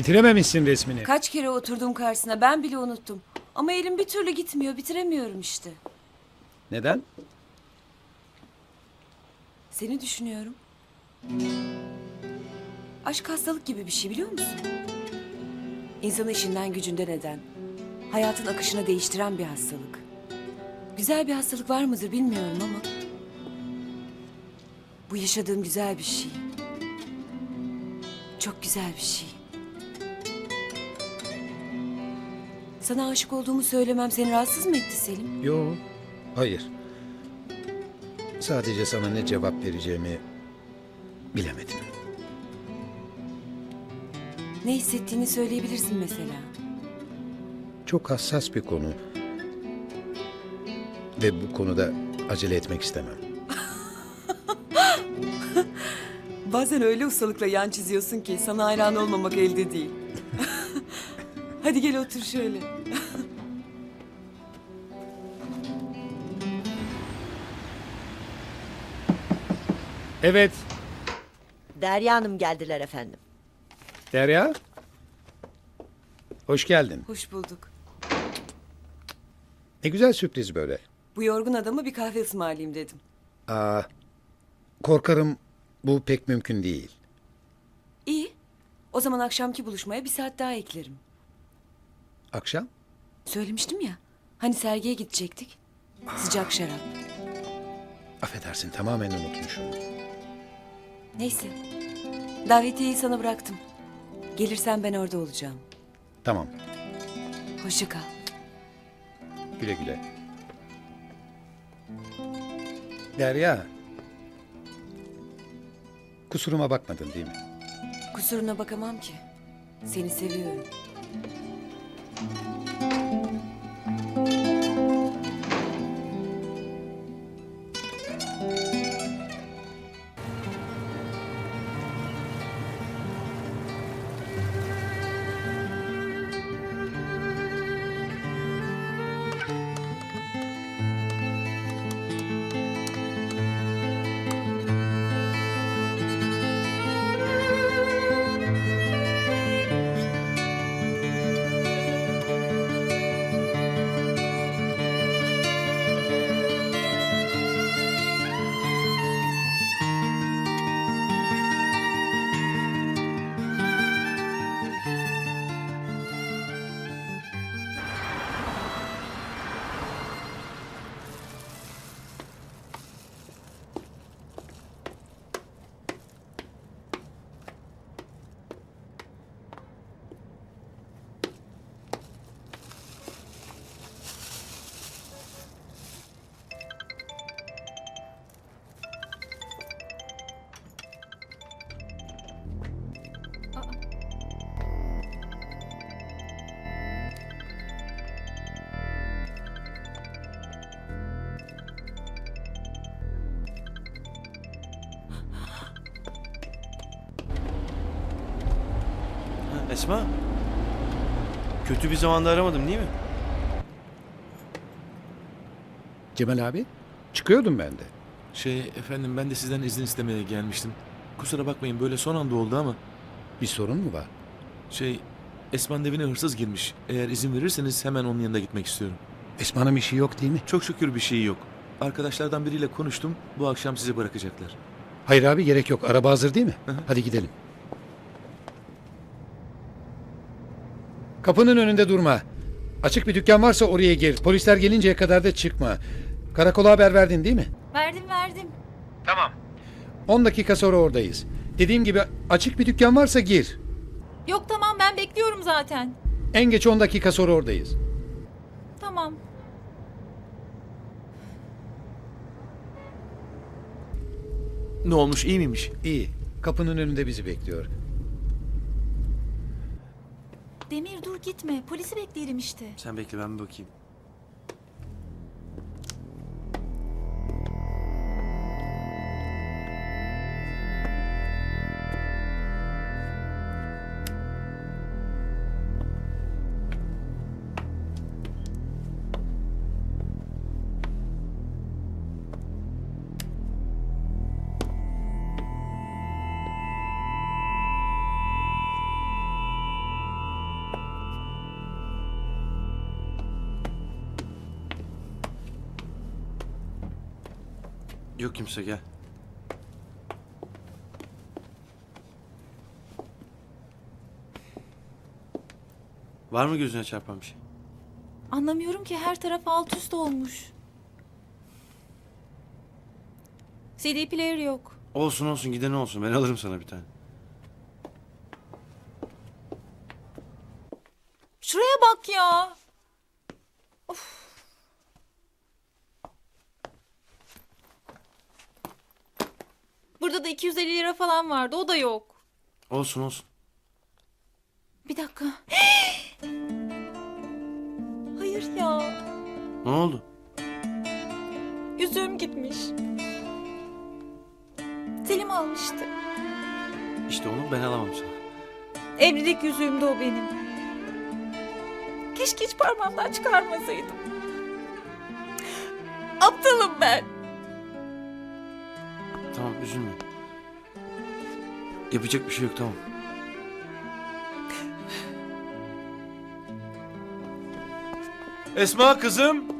Bitirememişsin resmini. Kaç kere oturdum karşısına ben bile unuttum. Ama elim bir türlü gitmiyor bitiremiyorum işte. Neden? Seni düşünüyorum. Aşk hastalık gibi bir şey biliyor musun? İnsanı işinden gücünden eden, hayatın akışını değiştiren bir hastalık. Güzel bir hastalık var mıdır bilmiyorum ama... Bu yaşadığım güzel bir şey. Çok güzel bir şey. Sana aşık olduğumu söylemem seni rahatsız mı etti Selim? Yo, hayır. Sadece sana ne cevap vereceğimi bilemedim. Ne hissettiğini söyleyebilirsin mesela. Çok hassas bir konu. Ve bu konuda acele etmek istemem. Bazen öyle ustalıkla yan çiziyorsun ki sana hayran olmamak elde değil. Hadi gel otur şöyle. Evet, Derya Hanım geldiler efendim. Derya. Hoş geldin. Hoş bulduk. Ne güzel sürpriz böyle. Bu yorgun adamı bir kahve ısmarlayayım dedim. Aa, korkarım bu pek mümkün değil. İyi. O zaman akşamki buluşmaya bir saat daha eklerim. Akşam? Söylemiştim ya. Hani sergiye gidecektik. Sıcak şarap. Affedersin tamamen unutmuşum. Neyse. Davetiyeyi sana bıraktım. Gelirsen ben orada olacağım. Tamam, Hoşça kal. güle güle. Derya. Kusuruma bakmadın değil mi? Kusuruna bakamam ki. Seni seviyorum. Thank you. Esma. Kötü bir zamanda aramadım değil mi? Cemal abi, çıkıyordum ben de. Şey efendim ben de sizden izin istemeye gelmiştim. Kusura bakmayın böyle son anda oldu ama Bir sorun mu var? şey Esma'nın evine hırsız girmiş. Eğer izin verirseniz hemen onun yanına gitmek istiyorum. Esma'nın bir şey yok değil mi? Çok şükür bir şey yok. Arkadaşlardan biriyle konuştum. Bu akşam sizi bırakacaklar. Hayır abi gerek yok. Araba hazır değil mi? Hadi gidelim. Kapının önünde durma. Açık bir dükkan varsa oraya gir. Polisler gelinceye kadar da çıkma. Karakola haber verdin değil mi? Verdim verdim. Tamam. 10 dakika sonra oradayız. Dediğim gibi açık bir dükkan varsa gir. Yok tamam ben bekliyorum zaten. En geç 10 dakika sonra oradayız. Tamam. Ne olmuş iyi miymiş? İyi. Kapının önünde bizi bekliyor. Demir dur gitme. Polisi bekleyelim işte. Sen bekle ben bir bakayım. Yok kimse gel. Var mı gözüne çarpan bir şey? Anlamıyorum ki her taraf alt üst olmuş. CD player yok. Olsun olsun giden olsun. Ben alırım sana bir tane. Şuraya bak ya. Burada da 250 lira falan vardı. O da yok. Olsun olsun. Bir dakika. Hayır ya. Ne oldu? Yüzüğüm gitmiş. Selim almıştı. İşte onu ben alamam sana. Evlilik yüzüğüm de o benim. Keşke hiç parmağımdan çıkarmasaydım. Aptalım ben. Tamam üzülme. Yapacak bir şey yok tamam. Esma kızım.